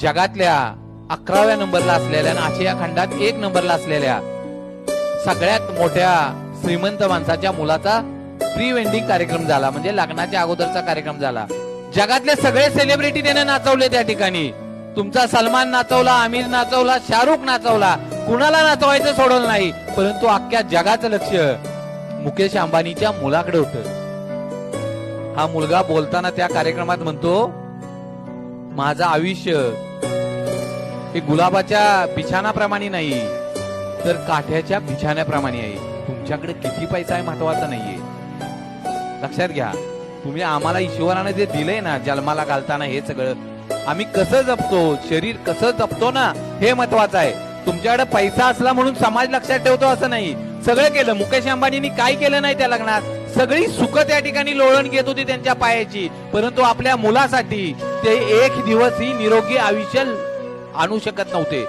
जगातल्या अकराव्या नंबरला असलेल्या आणि आशिया खंडात एक नंबरला असलेल्या सगळ्यात मोठ्या श्रीमंत माणसाच्या मुलाचा प्री वेंडिंग कार्यक्रम झाला म्हणजे लग्नाच्या अगोदरचा कार्यक्रम झाला. जगातले सगळे सेलिब्रिटी त्याने नाचवले त्या ठिकाणी. तुमचा सलमान नाचवला आमिर नाचवला शाहरुख नाचवला. कुणाला नाचवायचं सोडवलं नाही परंतु अख्ख्या जगाचं लक्ष मुकेश अंबानीच्या मुलाकडे होत. हा मुलगा बोलताना त्या कार्यक्रमात म्हणतो माझं आयुष्य हे गुलाबाच्या बिछाणाप्रमाणे नाही तर काठ्याच्या बिछाण्याप्रमाणे आहे. तुमच्याकडे किती पैसा आहे महत्त्वाचा नाहीये. लक्षात घ्या तुम्ही आम्हाला ईश्वराने जे दिलंय ना जन्माला घालताना हे सगळं आम्ही कसं जपतो शरीर कसं जपतो ना हे महत्वाचं आहे. तुमच्याकडे पैसा असला म्हणून समाज लक्षात ठेवतो असं नाही. सगळं केलं मुकेश अंबानींनी काय केलं नाही त्या लग्नात? सगळी सुख त्या ठिकाणी लोळण घेत होती त्यांच्या पायाची. परंतु आपल्या मुलासाठी ते एक दिवस ही निरोगी आयुष्य आणू शकत नव्हते.